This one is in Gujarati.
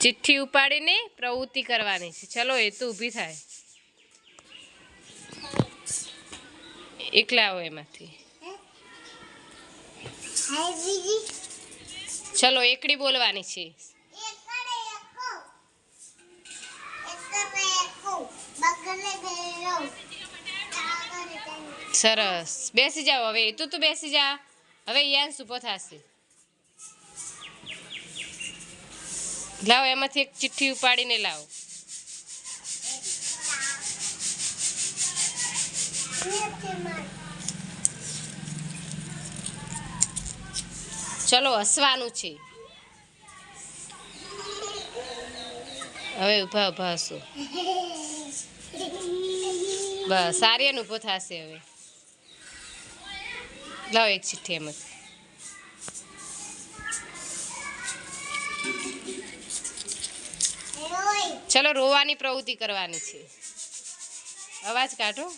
ચિઠ્ઠી ઉપાડીને પ્રવૃત્તિ કરવાની છે. ચલો, એ તો ઊભી થાય. એકલા આવો એમાંથી. ચલો, એકડી બોલવાની છે. સરસ. બેસી જાઓ હવે. તું તો બેસી જા. હવે યાન સુપો થશે. લાવો, એમાંથી એક ચિઠ્ઠી ઉપાડીને લાવો. ચલો, હસવાનું છે. હવે ઊભા ઊભા હસો બસ સારી અનુભવ થશે હવે. લાવો એક ચિઠ્ઠી એમાંથી. ચલો રોવાની પ્રવૃત્તિ કરવાની છે. અવાજ કાઢો.